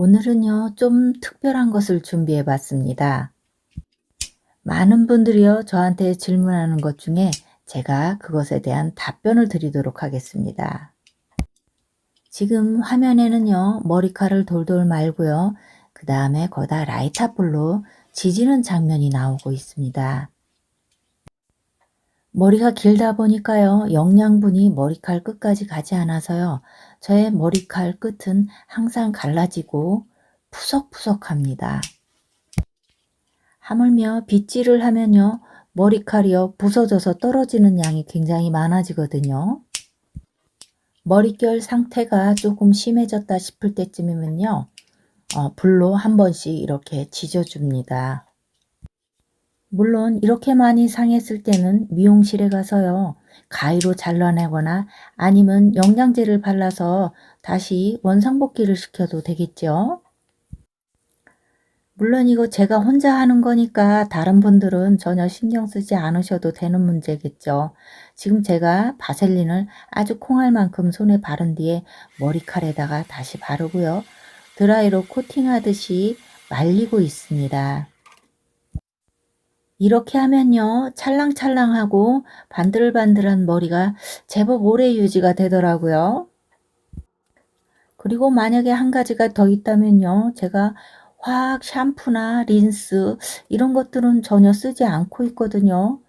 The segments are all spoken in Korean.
오늘은요, 좀 특별한 것을 준비해 봤습니다. 많은 분들이요, 저한테 질문하는 것 중에 제가 그것에 대한 답변을 드리도록 하겠습니다. 지금 화면에는요, 머리카락을 돌돌 말고요, 그 다음에 거다 라이터불로 지지는 장면이 나오고 있습니다. 머리가 길다 보니까요, 영양분이 머리칼 끝까지 가지 않아서요, 저의 머리칼 끝은 항상 갈라지고 푸석푸석합니다. 하물며 빗질을 하면요, 머리칼이요, 부서져서 떨어지는 양이 굉장히 많아지거든요. 머릿결 상태가 조금 심해졌다 싶을 때쯤이면요, 어, 불로 한 번씩 이렇게 지져줍니다. 물론 이렇게 많이 상했을 때는 미용실에 가서요. 가위로 잘라내거나 아니면 영양제를 발라서 다시 원상복귀를 시켜도 되겠죠. 물론 이거 제가 혼자 하는 거니까 다른 분들은 전혀 신경 쓰지 않으셔도 되는 문제겠죠. 지금 제가 바셀린을 아주 콩알 만큼 손에 바른 뒤에 머리칼에다가 다시 바르고요. 드라이로 코팅하듯이 말리고 있습니다. 이렇게 하면요, 찰랑찰랑하고 반들반들한 머리가 제법 오래 유지가 되더라고요. 그리고 만약에 한 가지가 더 있다면요, 제가 화학 샴푸나 린스 이런 것들은 전혀 쓰지 않고 있거든요.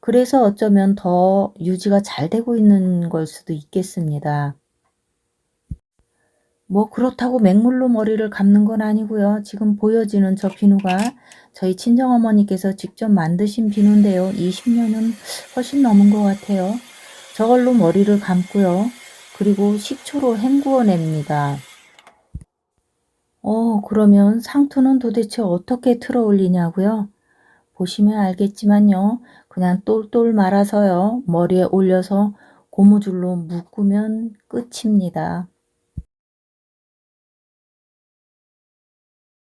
그래서 어쩌면 더 유지가 잘 되고 있는 걸 수도 있겠습니다. 뭐 그렇다고 맹물로 머리를 감는 건 아니고요. 지금 보여지는 저 비누가 저희 친정어머니께서 직접 만드신 비누인데요. 20년은 훨씬 넘은 것 같아요. 저걸로 머리를 감고요. 그리고 식초로 헹구어 냅니다. 어, 그러면 상투는 도대체 어떻게 틀어 올리냐고요? 보시면 알겠지만요. 그냥 똘똘 말아서요. 머리에 올려서 고무줄로 묶으면 끝입니다.